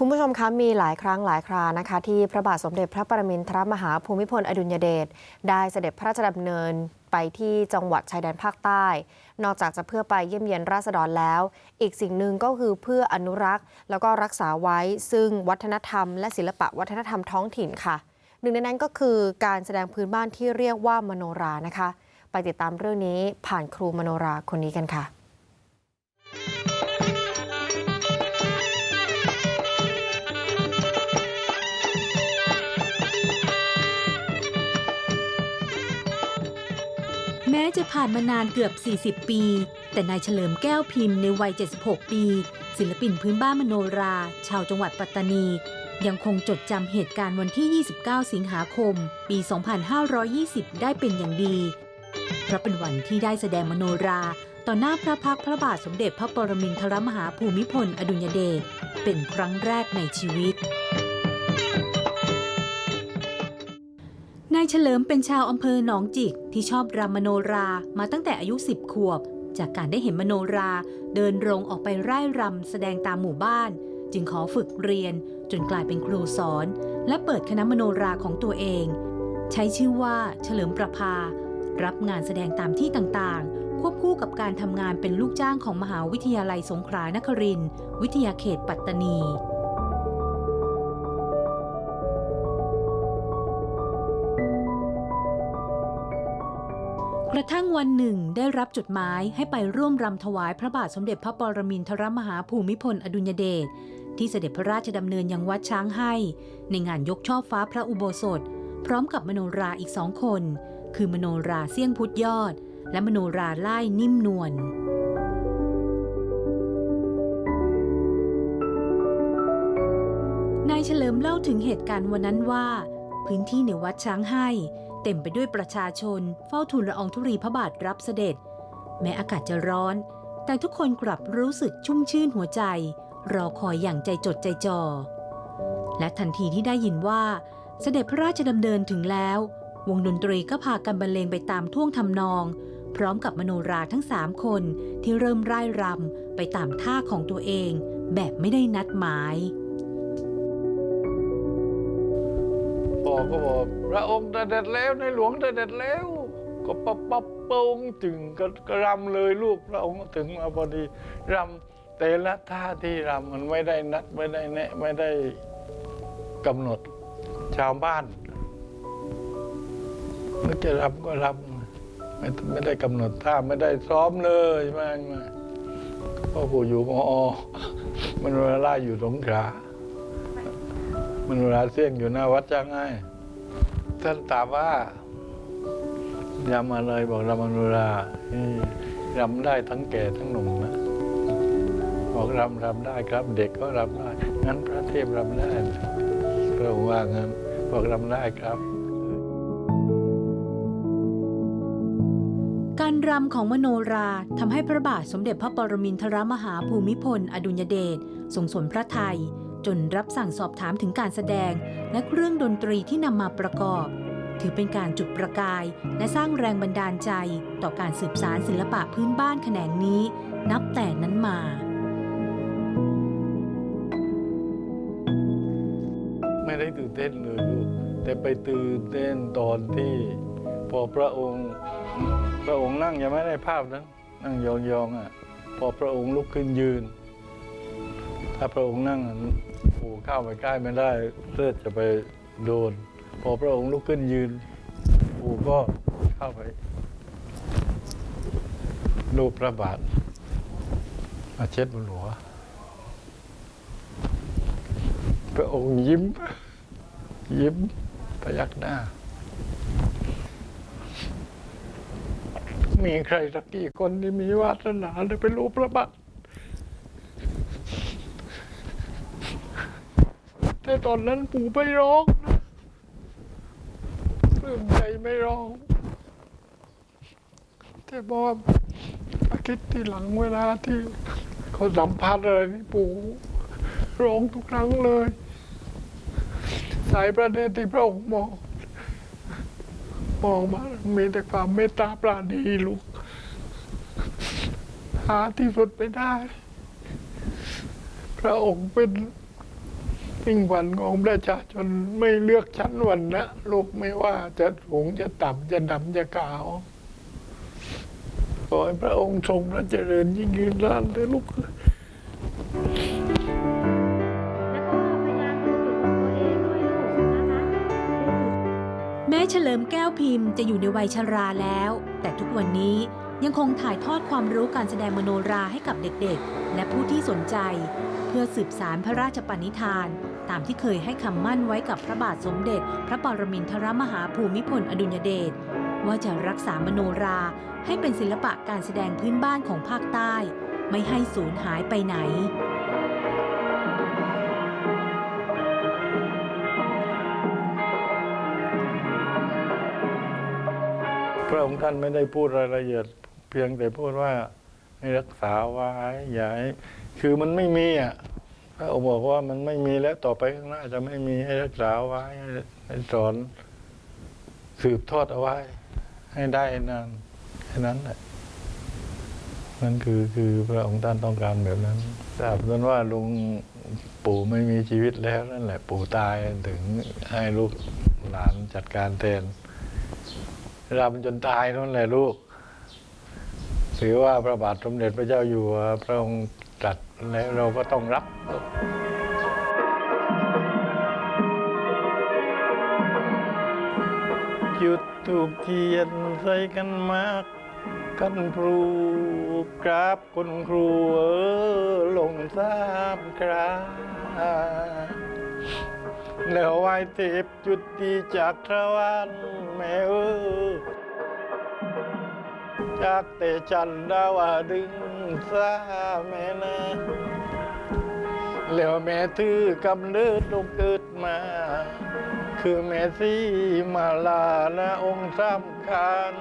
คุณผู้ชมคะมีหลายครั้งหลายครานะคะ ที่พระบาทสมเด็จพระปรมินทรมหาภูมิพลอดุลยเดชได้เสด็จพระราชดำเนินไปที่จังหวัดชายแดนภาคใต้ นอกจากจะเพื่อไปเยี่ยมเยียนราษฎรแล้ว อีกสิ่งหนึ่งก็คือเพื่ออนุรักษ์ แล้วก็รักษาไว้ซึ่งวัฒนธรรม และศิลปะวัฒนธรรมท้องถิ่นค่ะ หนึ่งในนั้นก็คือการแสดงพื้นบ้านที่เรียกว่ามโนรานะคะ ไปติดตามเรื่องนี้ผ่านครูมโนราคนนี้กันค่ะ ม้จะผ่านมานานเกือบ 40 ปี แต่นายเฉลิมแก้วพิมพ์ในวัย 76 ปี ศิลปินพื้นบ้านมโนรา ชาวจังหวัดปัตตานี ยังคงจดจำเหตุการณ์วันที่ 29 สิงหาคม ปี 2520 ได้เป็นอย่างดี เพราะเป็นวันที่ได้แสดงมโนราต่อหน้าพระพักพระบาทสมเด็จพระปรมินทรมหาภูมิพล อดุลยเดชเป็นครั้งแรกในชีวิต นายเฉลิมเป็นชาวอำเภอหนองจิกที่ชอบรำมโนรามาตั้งแต่อายุ 10 ขวบ จากการได้เห็นมโนราเดินรงออกไปไร่รำแสดงตามหมู่บ้าน จึงขอฝึกเรียนจนกลายเป็นครูสอน และเปิดคณะมโนราของตัวเอง ใช้ชื่อว่าเฉลิมประภา รับงานแสดงตามที่ต่างๆ ควบคู่กับการทำงานเป็นลูกจ้างของมหาวิทยาลัยสงขลานครินทร์วิทยาเขตปัตตานี ระทั่งวันหนึ่งได้รับจดหมายให้ไปร่วมรำถวายพระบาทสมเด็จพระปรมินทรมหาภูมิพลอดุลยเดชที่เสด็จพระราชดำเนินยังวัดช้างให้ ในงานยกช่อฟ้าพระอุโบสถ พร้อมกับมโนราอีกสองคน คือมโนราเสี่ยงพุทธยอด และมโนราไล่นิ่มนวลนายเฉลิมเล่าถึงเหตุการณ์วันนั้นว่า พื้นที่ในวัดช้างให้ เต็มไปด้วยประชาชน เฝ้าทูลละอองธุรีพระบาทรับเสด็จ แม้อากาศจะร้อน แต่ทุกคนกลับรู้สึกชุ่มชื่นหัวใจ รอคอยอย่างใจจดใจจ่อและทันทีที่ได้ยินว่า เสด็จพระราชดำเนินถึงแล้ว วงดนตรีก็พากันบรรเลงไปตามท่วงทำนอง พร้อมกับมโนราทั้งสามคนที่เริ่มร่ายรำไปตามท่าของตัวเอง แบบไม่ได้นัดหมาย บอกก็บอกพระองค์เสด็จแล้วในหลวงเสด็จแล้ว ก็ปั๊บปั๊บปงจึงก็กรำเลยลูกพระองค์ถึงมาพอดีรำแต่ละท่าที่รำมันไม่ได้นัดไม่ได้แนะไม่ได้กำหนดชาวบ้านนึกจะรำก็รำไม่ไม่ได้กำหนดท่าไม่ได้ซ้อมเลยม่ไม่พ่อปู่อยู่มอมันเวลาอยู่สงขลา มันเวลาเสี่ยงอยู่หน้าวัดจ้างไงท่านถามว่ายำอะไรบอกรำมโนรารำได้ทั้งแก่ทั้งหนุ่มนะบอกรำรำได้ครับ เด็กก็รำได้ งั้นพระเทพรำได้พระองค์ว่างั้นบอกรำได้ครับ การรำของมโนราทำให้พระบาทสมเด็จพระปรมินทรมหาภูมิพล อดุลยเดชทรงสนพระไทย จนรับสั่งสอบถามถึงการแสดง และเครื่องดนตรีที่นำมาประกอบ ถือเป็นการจุดประกาย และสร้างแรงบันดาลใจ ต่อการสืบสารศิลปะพื้นบ้านแขนงนี้ นับแต่นั้นมาไม่ได้ตื่นเต้นเลยลูกแต่ไปตื่นเต้นตอนที่ พอพระองค์ พระองค์นั่งยังไม่ได้ภาพนั้น นั่งยองๆอะ พอพระองค์ลุกขึ้นยืน ถ้าพระองค์นั่งู่เข้าไปใกล้ไม่ได้เลือดจะไปโดน พอพระองค์ลุกขึ้นยืนปู่ก็เข้าไปลูบพระบาทมาเช็ดบนหัว พระองค์ยิ้ม ยิ้มพยักหน้า มีใครสักกี่คนที่มีวาสนาได้เป็นรูปพระบาท แต่ตอนนั้นปู่ไม่ร้องนะปลื้มใจไม่ร้อง แต่บอกว่าอาทิตย์ที่หลังเวลาที่เขาสัมภาษณ์อะไรนี่ปู่ร้องทุกครั้งเลย สายประเด็นที่พระองค์มองมองมามีแต่ความเมตตาปราณีลูก หาที่สุดไม่ได้ พระองค์เป็น มิ่งวัญของประชาชนไม่เลือกชั้นวันนะลูกไม่ว่าจะสูงจะต่ำจะดำจะขาวขอให้พระองค์ทรงพระเจริญยิ่งยืนนานเถอะลูกแล้วก็พยายามดูจุดของตัวเองด้วยลูกแม้เฉลิมแก้วพิมพ์จะอยู่ในวัยชราแล้ว แต่ทุกวันนี้ยังคงถ่ายทอดความรู้การแสดงมโนราให้กับเด็กๆ และผู้ที่สนใจ เพื่อสืบสารพระราชปณิธาน ตามที่เคยให้คำมั่นไว้กับพระบาทสมเด็จ พระปรมินทรมหาภูมิพลอดุลยเดชว่าจะรักษามโนราให้เป็นศิลปะการแสดงพื้นบ้านของภาคใต้ ไม่ให้สูญหายไปไหนพระองค์ท่านไม่ได้พูดรายละเอียดเพียงแต่พูดว่าให้รักษาไว้อย่าให้คือมันไม่มีอะ พระองค์บอกว่ามันไม่มีแล้วต่อไปข้างหน้าจะไม่มีให้รักษาไว้ให้สอนสืบทอดเอาไว้ ให้ได้นานแค่นั้นแหละนั่นคือคือพระองค์ท่านต้องการแบบนั้นทราบนั้นว่าลุงปู่ไม่มีชีวิตแล้วนั่นแหละ ปู่ตายถึงให้ลูกหลานจัดการแทนรำจนตายนั่นแหละลูกถือว่าพระบาทสมเด็จพระเจ้าอยู่หัวพระองค์ แล้วเราก็ต้องรับจุดถูกเทียนใส่กันมากกันครูกราบคุณครูเออลงสามกราแล้วไหวเทพจุดตีจากทวันแม่เออ จากแต่จันดาวดึงสาแม่นะแล้วแม่ทือกำเนิดลงเกิดมา คือแม่ซีมาลานะองค์สำคัญ